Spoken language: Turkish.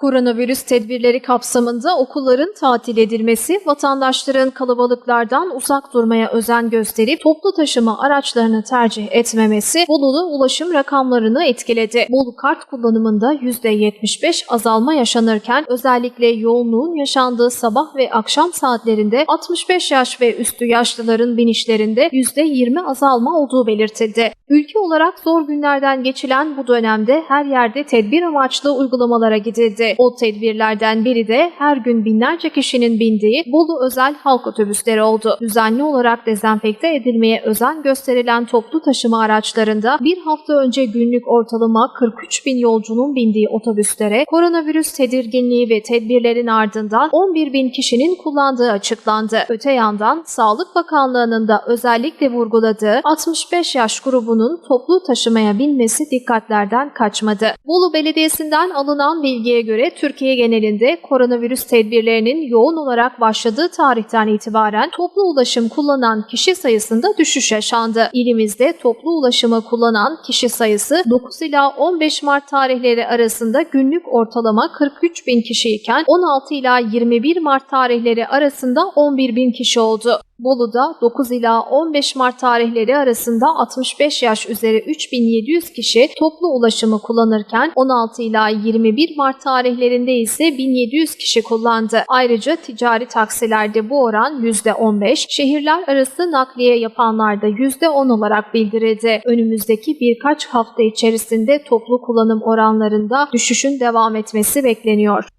Koronavirüs tedbirleri kapsamında okulların tatil edilmesi, vatandaşların kalabalıklardan uzak durmaya özen gösterip toplu taşıma araçlarını tercih etmemesi Bolu'da ulaşım rakamlarını etkiledi. Bolu kart kullanımında %75 azalma yaşanırken özellikle yoğunluğun yaşandığı sabah ve akşam saatlerinde 65 yaş ve üstü yaşlıların binişlerinde %20 azalma olduğu belirtildi. Ülke olarak zor günlerden geçilen bu dönemde her yerde tedbir amaçlı uygulamalara gidildi. O tedbirlerden biri de her gün binlerce kişinin bindiği Bolu özel halk otobüsleri oldu. Düzenli olarak dezenfekte edilmeye özen gösterilen toplu taşıma araçlarında bir hafta önce günlük ortalama 43 bin yolcunun bindiği otobüslere koronavirüs tedirginliği ve tedbirlerin ardından 11 bin kişinin kullandığı açıklandı. Öte yandan Sağlık Bakanlığı'nın da özellikle vurguladığı 65 yaş grubunun toplu taşımaya binmesi dikkatlerden kaçmadı. Bolu Belediyesi'nden alınan bilgiye göre Türkiye genelinde koronavirüs tedbirlerinin yoğun olarak başladığı tarihten itibaren toplu ulaşım kullanan kişi sayısında düşüş yaşandı. İlimizde toplu ulaşımı kullanan kişi sayısı 9 ila 15 Mart tarihleri arasında günlük ortalama 43 bin kişi iken 16 ila 21 Mart tarihleri arasında 11 bin kişi oldu. Bolu'da 9 ila 15 Mart tarihleri arasında 65 yaş üzeri 3700 kişi toplu ulaşımı kullanırken 16 ila 21 Mart tarihlerinde ise 1700 kişi kullandı. Ayrıca ticari taksilerde bu oran %15, şehirler arası nakliye yapanlarda %10 olarak bildirildi. Önümüzdeki birkaç hafta içerisinde toplu kullanım oranlarında düşüşün devam etmesi bekleniyor.